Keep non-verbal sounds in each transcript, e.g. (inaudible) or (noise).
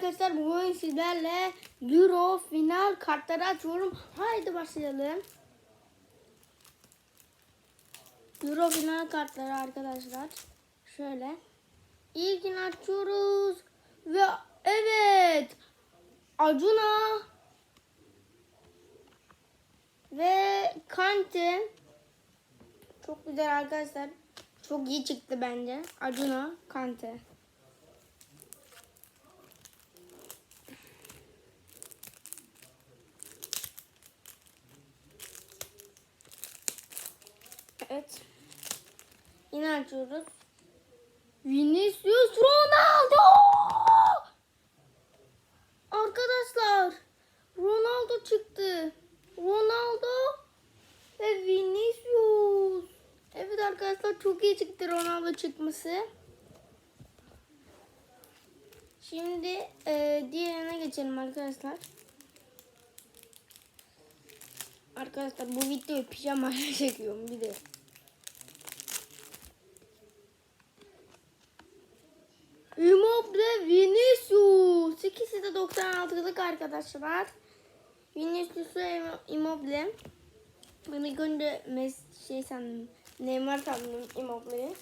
arkadaşlar bugün sizlerle Euro final kartları açıyorum. Haydi başlayalım. Euro final kartları arkadaşlar. Şöyle. İlkini açıyoruz. Ve evet. Acuna. Ve Kante. Çok güzel arkadaşlar. Çok iyi çıktı bence. Acuna, Kante. Evet. Yine açıyoruz. Vinicius Ronaldo! Arkadaşlar Ronaldo çıktı. Ronaldo ve Vinicius. Evet arkadaşlar çok iyi çıktı Ronaldo çıkması. Şimdi e, diğerine geçelim arkadaşlar. Arkadaşlar bu videoyu pijama (laughs) çekiyorum bir de. Immobile Vinicius. İkisi de 96'lık arkadaşlar. Vinicius ve Immobile. Ben ilk önce Messi şey sandım. Neymar sandım Immobile'yi.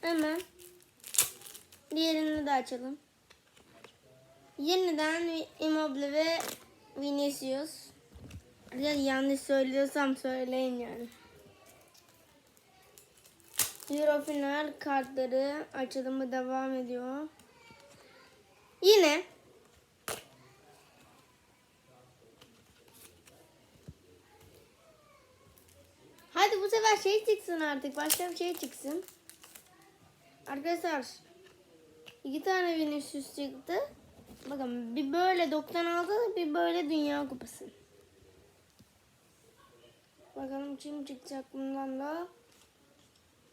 Hemen diğerini de açalım. Yeniden Immobile ve Vinicius. Ya yanlış söylüyorsam söyleyin yani. Euro final kartları açılımı devam ediyor. Yine Hadi bu sefer şey çıksın artık. Başka bir şey çıksın. Arkadaşlar iki tane Vinicius çıktı. Bakın bir böyle 96 bir böyle Dünya Kupası. Bakalım kim çıkacak bundan da.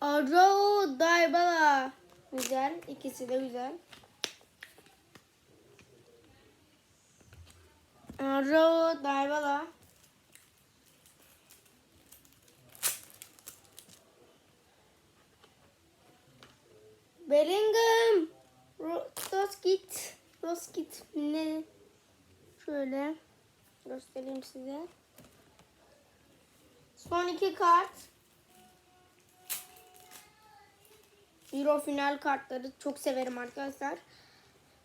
Arao Dybala. Güzel. ikisi de güzel. Arao Dybala. Bellingham. Roskit. Roskit. Ne? Şöyle göstereyim size. Son iki kart. Euro final kartları çok severim arkadaşlar.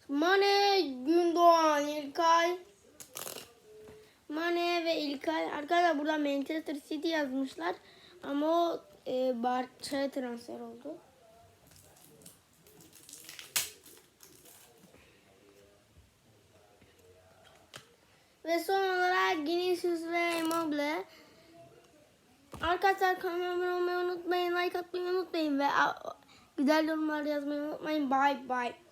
Mane, Gündoğan, İlkay. Mane ve İlkay. Arkadaşlar burada Manchester City yazmışlar. Ama o e, Barça'ya transfer oldu. Ve son olarak Vinicius ve Immobile. Arkadaşlar kanalıma abone olmayı unutmayın. Like atmayı unutmayın. Ve güzel yorumlar yazmayı unutmayın. Bye bye.